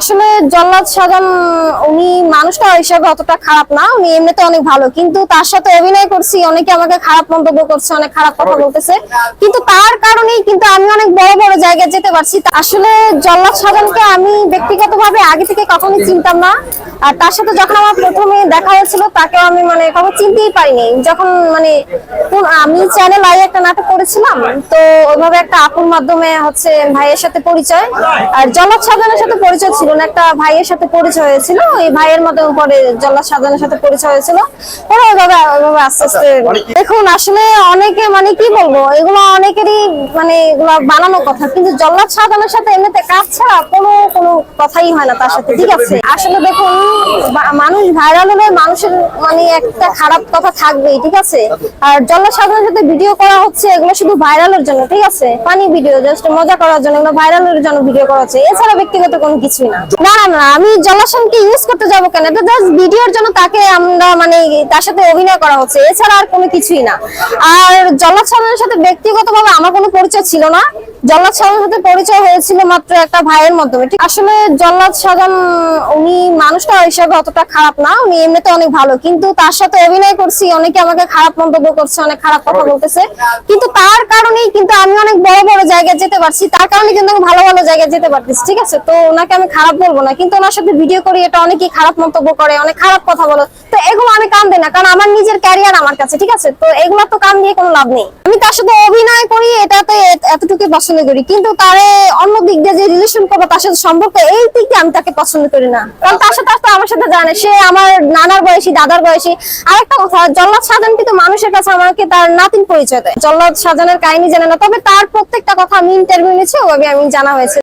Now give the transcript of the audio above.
আসলে জল্লাদ সাজান উনি মানুষটা হিসাবে অতটা খারাপ না উনি এমনিতে অনেক ভালো। কিন্তু তার সাথে অভিনয় করছি অনেকে আমাকে খারাপ মন্তব্য করছে অনেক খারাপ কথা বলতেছে। কিন্তু তার কারণেই কিন্তু আমি অনেক বড় বড় জায়গায় যেতে পারছি। আসলে জল্লাদ সাজানকে আমি ব্যক্তিগতভাবে আগে থেকে কখনোই চিনতাম না। আর তার সাথে যখন আমার প্রথমে দেখা হয়েছিল, তাকেও আমি মানে কখনো চিনতেই পারিনি। যখন মানে আমি চ্যানেল আই একটা নাটক করেছিলাম, তো ওইভাবে একটা আপুর মাধ্যমে হচ্ছে ভাইয়ের সাথে পরিচয়। আর জল্লাদ সাজানের সাথে পরিচয় ছিল না, একটা ভাইয়ের সাথে পরিচয় হয়েছিল, ওই ভাইয়ের মাধ্যমে পরে জল্লাদ সাজানের সাথে পরিচয় হয়েছিল। পরে ওইভাবে ওইভাবে আস্তে আস্তে দেখুন, আসলে অনেকে মানে কি বলব, এগুলো অনেকেরই মানে এগুলো বানানো কথা, কিন্তু জল্লাদ সাজানের সাথে এমনিতে কাজ ছাড়া কোনো কথাই হয় না তার সাথে, ঠিক আছে? আসলে দেখুন মানুষ ভাইরাল হলে মানুষের মানে একটা খারাপ কথা থাকবেই, ঠিক আছে? আর সাজানের সাথে ভিডিও করা হচ্ছে, এগুলো শুধু ভাইরালের জন্য, ঠিক আছে? ফানি ভিডিও জাস্ট মজা করার জন্য, এগুলো ভাইরালের জন্য ভিডিও করা হচ্ছে। এছাড়া ব্যক্তিগত কোনো কিছুই না। না না না, আমি জল্লাদকে ইউজ করতে যাব কেন? এটা জাস্ট ভিডিওর জন্য তাকে আমরা মানে তার সাথে অভিনয় করা হচ্ছে। এছাড়া আর কোনো কিছুই না। আর জল্লাদ সাজানের সাথে ব্যক্তিগতভাবে আমার কোনো পরিচয় ছিল না। জল্লাদ সাজানের সাথে পরিচয় হয়েছিল মাত্র একটা ভাইয়ের মাধ্যমে। আসলে জল্লাদ সাজান উনি মানুষটা হিসাবে অতটা খারাপ না, উনি এমনিতে অনেক ভালো। কিন্তু তার সাথে অভিনয় করছি, অনেকে আমাকে খারাপ মন্তব্য করছে, অনেক খারাপ কথা বলতেছে। কিন্তু তার কারণেই কিন্তু আমি অনেক বড় বড় জায়গায় যেতে পারছি, তার কারণে কিন্তু আমি ভালো ভালো জায়গায় যেতে পারতেছি, ঠিক আছে? তো ওনাকে আমি খারাপ বলব না, কিন্তু ওনার সাথে ভিডিও করি, এটা অনেকেই খারাপ মন্তব্য করে, অনেক খারাপ কথা বলে। তো এগুলো আমি কান দিই না, কারণ আমার নিজের ক্যারিয়ার আমার কাছে, ঠিক আছে? তো এগুলো তো কান দিয়ে কোনো লাভ নেই। আমি তার সাথে অভিনয় করি, এটাতে এতটুকু পছন্দ করি, কিন্তু তারে অন্য দিক দিয়ে যে রিলেশন করব, তার সাথে সম্পর্ক, এই দিক দিয়ে আমি তাকে পছন্দ করি না। কারণ তার সাথে তো আমার সাথে জানে, সে আমার নানার বয়সী, দাদার বয়সী। আরেকটা কথা, জল্লাদ সাজান কিন্তু মানুষের কাছে আমাকে তার নাতিন পরিচয় দেয়। জল্লাদ সাজানের কাহিনী জানে না, তবে তার প্রত্যেকটা কথা আমি ইন্টারভিউ নিয়েছি, ওভাবে আমি জানা হয়েছে।